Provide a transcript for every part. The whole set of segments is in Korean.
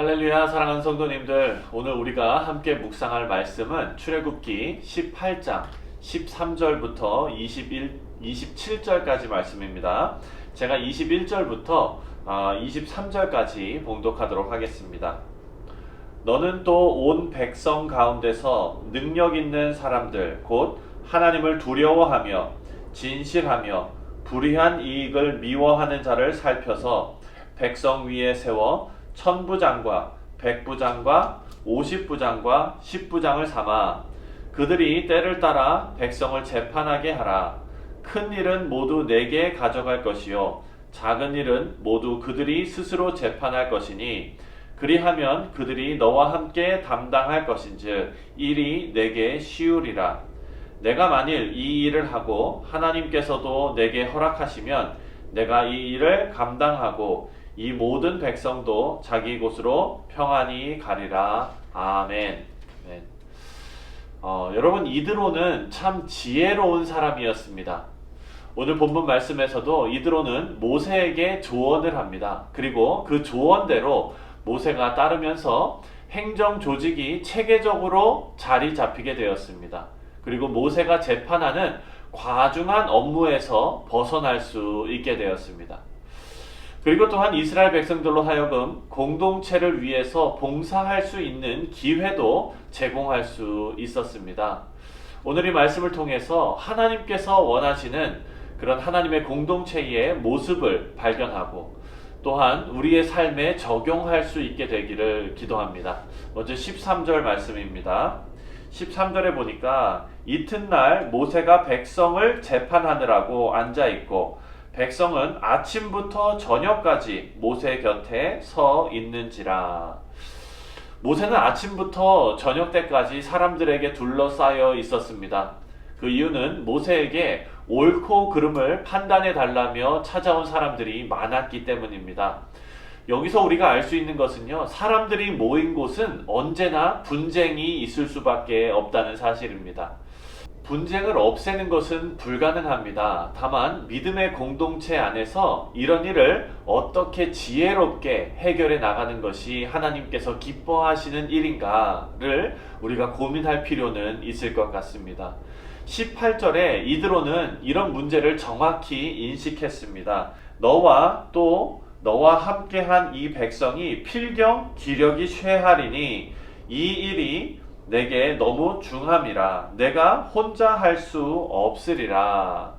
할렐루야 사랑하는 성도님들 오늘 우리가 함께 묵상할 말씀은 출애굽기 18장 13절부터 21, 27절까지 말씀입니다. 제가 21절부터 23절까지 봉독하도록 하겠습니다. 너는 또 온 백성 가운데서 능력 있는 사람들 곧 하나님을 두려워하며 진실하며 불의한 이익을 미워하는 자를 살펴서 백성 위에 세워 천부장과 백부장과 오십부장과 십부장을 삼아 그들이 때를 따라 백성을 재판하게 하라. 큰 일은 모두 내게 가져갈 것이요 작은 일은 모두 그들이 스스로 재판할 것이니 그리하면 그들이 너와 함께 담당할 것인즉 일이 내게 쉬우리라. 내가 만일 이 일을 하고 하나님께서도 내게 허락하시면 내가 이 일을 감당하고 이 모든 백성도 자기 곳으로 평안히 가리라. 아멘. 네. 어, 여러분 이드로는 참 지혜로운 사람이었습니다. 오늘 본문 말씀에서도 이드로는 모세에게 조언을 합니다. 그리고 그 조언대로 모세가 따르면서 행정 조직이 체계적으로 자리 잡히게 되었습니다. 그리고 모세가 재판하는 과중한 업무에서 벗어날 수 있게 되었습니다. 그리고 또한 이스라엘 백성들로 하여금 공동체를 위해서 봉사할 수 있는 기회도 제공할 수 있었습니다. 오늘 이 말씀을 통해서 하나님께서 원하시는 그런 하나님의 공동체의 모습을 발견하고 또한 우리의 삶에 적용할 수 있게 되기를 기도합니다. 먼저 13절 말씀입니다. 13절에 보니까 이튿날 모세가 백성을 재판하느라고 앉아 있고 백성은 아침부터 저녁까지 모세 곁에 서 있는지라. 모세는 아침부터 저녁 때까지 사람들에게 둘러싸여 있었습니다. 그 이유는 모세에게 옳고 그름을 판단해 달라며 찾아온 사람들이 많았기 때문입니다. 여기서 우리가 알 수 있는 것은요, 사람들이 모인 곳은 언제나 분쟁이 있을 수밖에 없다는 사실입니다. 분쟁을 없애는 것은 불가능합니다. 다만 믿음의 공동체 안에서 이런 일을 어떻게 지혜롭게 해결해 나가는 것이 하나님께서 기뻐하시는 일인가를 우리가 고민할 필요는 있을 것 같습니다. 18절에 이드로는 이런 문제를 정확히 인식했습니다. 너와 또 너와 함께한 이 백성이 필경 기력이 쇠하리니 이 일이 내게 너무 중함이라 내가 혼자 할 수 없으리라.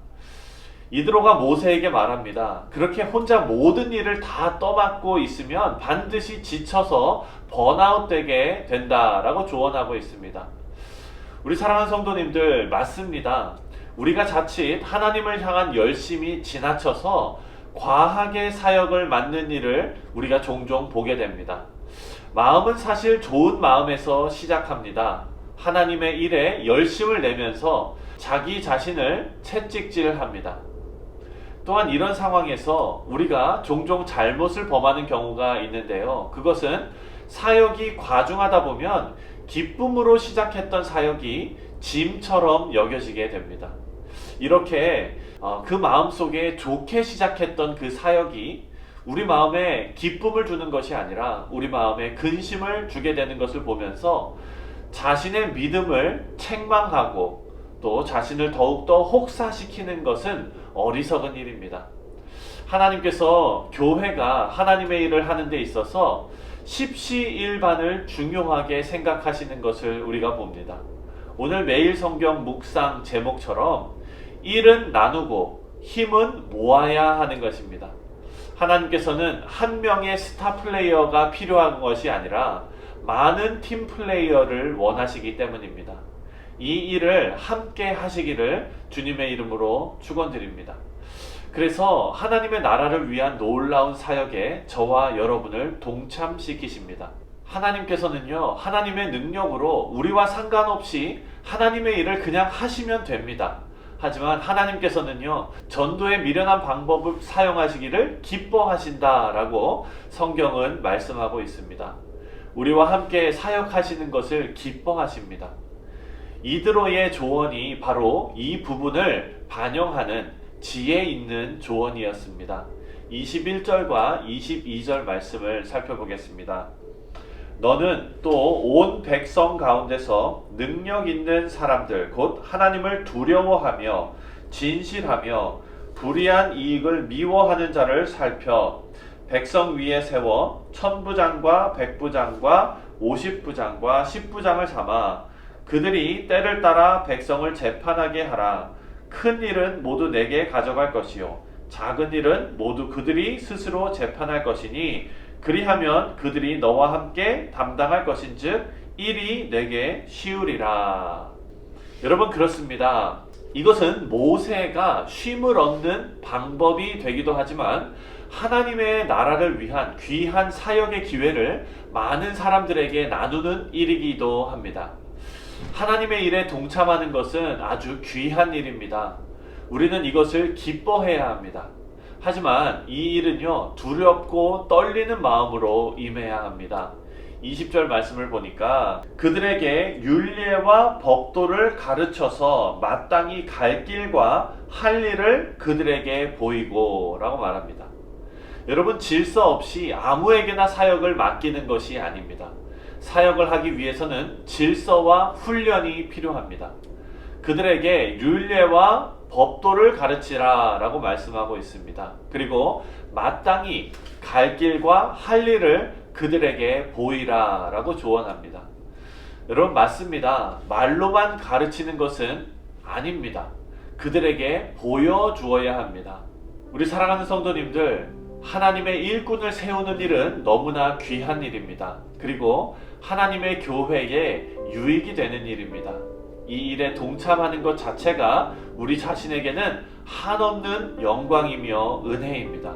이드로가 모세에게 말합니다. 그렇게 혼자 모든 일을 다 떠맡고 있으면 반드시 지쳐서 번아웃 되게 된다라고 조언하고 있습니다. 우리 사랑하는 성도님들 맞습니다. 우리가 자칫 하나님을 향한 열심이 지나쳐서 과하게 사역을 맡는 일을 우리가 종종 보게 됩니다. 마음은 사실 좋은 마음에서 시작합니다. 하나님의 일에 열심을 내면서 자기 자신을 채찍질합니다. 또한 이런 상황에서 우리가 종종 잘못을 범하는 경우가 있는데요. 그것은 사역이 과중하다 보면 기쁨으로 시작했던 사역이 짐처럼 여겨지게 됩니다. 이렇게 어, 그 마음 속에 좋게 시작했던 그 사역이 우리 마음에 기쁨을 주는 것이 아니라 우리 마음에 근심을 주게 되는 것을 보면서 자신의 믿음을 책망하고 또 자신을 더욱더 혹사시키는 것은 어리석은 일입니다. 하나님께서 교회가 하나님의 일을 하는 데 있어서 십시일반을 중요하게 생각하시는 것을 우리가 봅니다. 오늘 매일 성경 묵상 제목처럼 일은 나누고 힘은 모아야 하는 것입니다. 하나님께서는 한 명의 스타 플레이어가 필요한 것이 아니라 많은 팀 플레이어를 원하시기 때문입니다. 이 일을 함께 하시기를 주님의 이름으로 축원드립니다. 그래서 하나님의 나라를 위한 놀라운 사역에 저와 여러분을 동참시키십니다. 하나님께서는요, 하나님의 능력으로 우리와 상관없이 하나님의 일을 그냥 하시면 됩니다. 하지만 하나님께서는요, 전도의 미련한 방법을 사용하시기를 기뻐하신다라고 성경은 말씀하고 있습니다. 우리와 함께 사역하시는 것을 기뻐하십니다. 이드로의 조언이 바로 이 부분을 반영하는 지혜 있는 조언이었습니다. 21절과 22절 말씀을 살펴보겠습니다. 너는 또 온 백성 가운데서 능력 있는 사람들 곧 하나님을 두려워하며 진실하며 불의한 이익을 미워하는 자를 살펴. 백성 위에 세워 천부장과 백부장과 오십부장과 십부장을 삼아 그들이 때를 따라 백성을 재판하게 하라. 큰 일은 모두 내게 가져갈 것이요 작은 일은 모두 그들이 스스로 재판할 것이니 그리하면 그들이 너와 함께 담당할 것인즉 일이 내게 쉬우리라. 여러분 그렇습니다. 이것은 모세가 쉼을 얻는 방법이 되기도 하지만 하나님의 나라를 위한 귀한 사역의 기회를 많은 사람들에게 나누는 일이기도 합니다. 하나님의 일에 동참하는 것은 아주 귀한 일입니다. 우리는 이것을 기뻐해야 합니다. 하지만 이 일은요, 두렵고 떨리는 마음으로 임해야 합니다. 20절 말씀을 보니까 그들에게 윤례와 법도를 가르쳐서 마땅히 갈 길과 할 일을 그들에게 보이고 라고 말합니다. 여러분 질서 없이 아무에게나 사역을 맡기는 것이 아닙니다. 사역을 하기 위해서는 질서와 훈련이 필요합니다. 그들에게 윤례와 법도를 가르치라 라고 말씀하고 있습니다. 그리고 마땅히 갈 길과 할 일을 그들에게 보이라 라고 조언합니다. 여러분, 맞습니다. 말로만 가르치는 것은 아닙니다. 그들에게 보여주어야 합니다. 우리 사랑하는 성도님들, 하나님의 일꾼을 세우는 일은 너무나 귀한 일입니다. 그리고 하나님의 교회에 유익이 되는 일입니다. 이 일에 동참하는 것 자체가 우리 자신에게는 한없는 영광이며 은혜입니다.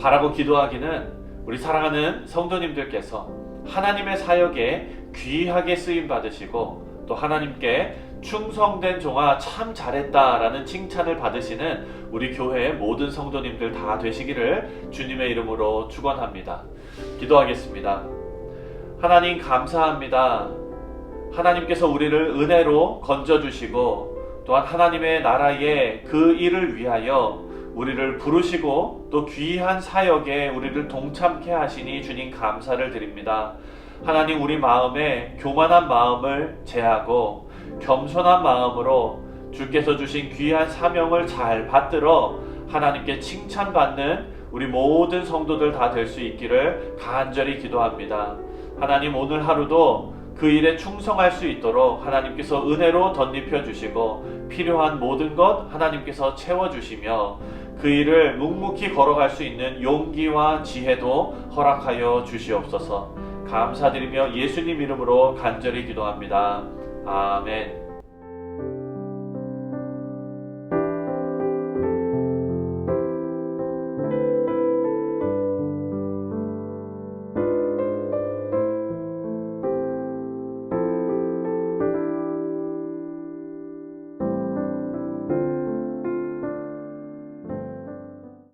바라고 기도하기는 우리 사랑하는 성도님들께서 하나님의 사역에 귀하게 쓰임 받으시고 또 하나님께 충성된 종아 참 잘했다라는 칭찬을 받으시는 우리 교회의 모든 성도님들 다 되시기를 주님의 이름으로 축원합니다. 기도하겠습니다. 하나님 감사합니다. 하나님께서 우리를 은혜로 건져주시고 또한 하나님의 나라의 그 일을 위하여 우리를 부르시고 또 귀한 사역에 우리를 동참케 하시니 주님 감사를 드립니다. 하나님 우리 마음에 교만한 마음을 제하고 겸손한 마음으로 주께서 주신 귀한 사명을 잘 받들어 하나님께 칭찬받는 우리 모든 성도들 다 될 수 있기를 간절히 기도합니다. 하나님 오늘 하루도 그 일에 충성할 수 있도록 하나님께서 은혜로 덧입혀 주시고 필요한 모든 것 하나님께서 채워 주시며 그 일을 묵묵히 걸어갈 수 있는 용기와 지혜도 허락하여 주시옵소서. 감사드리며 예수님 이름으로 간절히 기도합니다. 아멘.